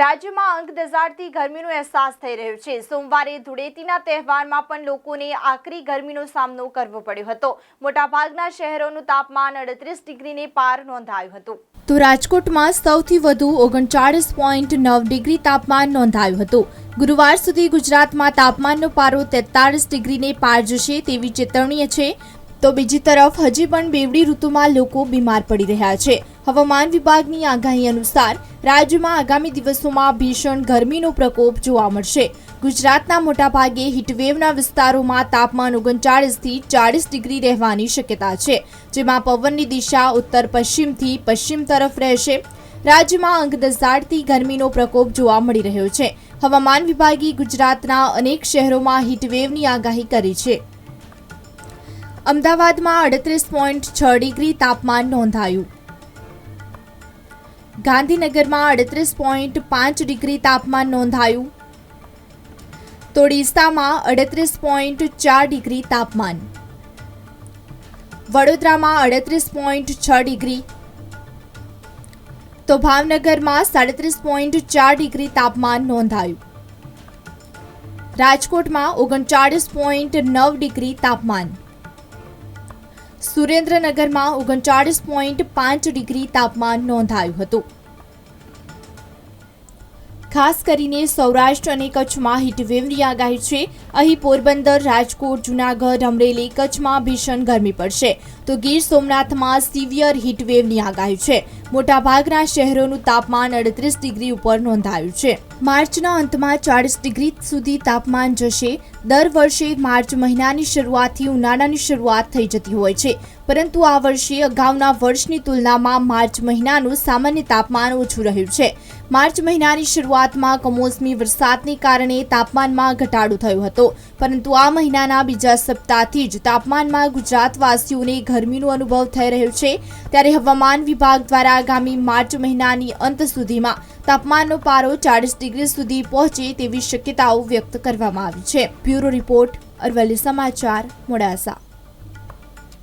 રાજ્યમાં અંક દઝાડતી ગરમીનો અહેસાસ થઈ રહ્યો છે. સોમવારે ધૂળેટીના તહેવારમાં પણ લોકોને આકરી ગરમીનો સામનો કરવો પડ્યો હતો. મોટાભાગના શહેરોનું તાપમાન અડત્રીસ ડિગ્રીને પાર નોંધાયું હતું. તો રાજકોટમાં સૌથી વધુ ઓગણચાળીસ પોઈન્ટ નવ ડિગ્રી તાપમાન નોંધાયું હતું. ગુરુવાર સુધી ગુજરાતમાં તાપમાનનો પારો તેતાળીસ ડિગ્રીને પાર જશે તેવી ચેતવણી છે. તો બીજી તરફ હજી પણ બેવડી ઋતુમાં લોકો બીમાર પડી રહ્યા છે. હવામાન વિભાગની આગાહી અનુસાર રાજ્યમાં આગામી દિવસોમાં ભીષણ ગરમીનો પ્રકોપ જોવા મળશે. ગુજરાતના મોટાભાગે હીટવેવના વિસ્તારોમાં તાપમાન ઓગણચાળીસથી ચાળીસ ડિગ્રી રહેવાની શક્યતા છે, જેમાં પવનની દિશા ઉત્તર પશ્ચિમથી પશ્ચિમ તરફ રહેશે. રાજ્યમાં અંક દઝાડતી ગરમીનો પ્રકોપ જોવા મળી રહ્યો છે. હવામાન વિભાગે ગુજરાતના અનેક શહેરોમાં હીટવેવની આગાહી કરી છે. અમદાવાદમાં અડત્રીસ પોઈન્ટ છ ડિગ્રી તાપમાન નોંધાયું. ગાંધીનગરમાં અડત્રીસ પોઈન્ટ પાંચ ડિગ્રી તાપમાન નોંધાયું. તો ડીસામાં અડત્રીસ પોઈન્ટ ચાર ડિગ્રી તાપમાન. વડોદરામાં અડત્રીસ પોઈન્ટ છ ડિગ્રી. તો ભાવનગરમાં સાડત્રીસ પોઈન્ટ ચાર ડિગ્રી તાપમાન નોંધાયું. રાજકોટમાં ઓગણચાળીસ પોઈન્ટ નવ ડિગ્રી તાપમાન. સુરેન્દ્રનગરમાં ઓગણચાળીસ પોઈન્ટ પાંચ ડિગ્રી તાપમાન નોંધાયું હતું. ખાસ કરીને સૌરાષ્ટ્ર અને કચ્છમાં હીટવેવની આગાહી છે. અહીં પોરબંદર, રાજકોટ, જુનાગઢ, અમરેલી કચ્છમાં ભીષણ ગરમી પડશે. તો ગીર સોમનાથમાં સિવિયર હીટવેવની આગાહી છે. મોટાભાગના શહેરોનું તાપમાન અડત્રીસ ડિગ્રી ઉપર નોંધાયું છે. માર્ચના અંતમાં ચાળીસ ડિગ્રી સુધી તાપમાન જશે. દર વર્ષે માર્ચ મહિનાની શરૂઆતથી ઉનાળાની શરૂઆત થઈ જતી હોય છે. પરંતુ આ વર્ષે અગાઉના વર્ષની તુલનામાં માર્ચ મહિનાનું સામાન્ય તાપમાન ઓછું રહ્યું છે. માર્ચ મહિનાની શરૂઆતમાં કમોસમી વરસાદને કારણે તાપમાનમાં ઘટાડો થયો હતો. પરંતુ આ મહિનાના બીજા સપ્તાહથી જ તાપમાનમાં ગુજરાતવાસીઓને ગરમીનો અનુભવ થઈ રહ્યો છે. ત્યારે હવામાન વિભાગ દ્વારા આગામી માર્ચ મહિનાની અંત સુધીમાં તાપમાનનો પારો ચાળીસ ડિગ્રી સુધી પહોંચે તેવી શક્યતાઓ વ્યક્ત કરવામાં આવી છે. બ્યુરો રિપોર્ટ અરવલ્લી સમાચાર મોડાસા.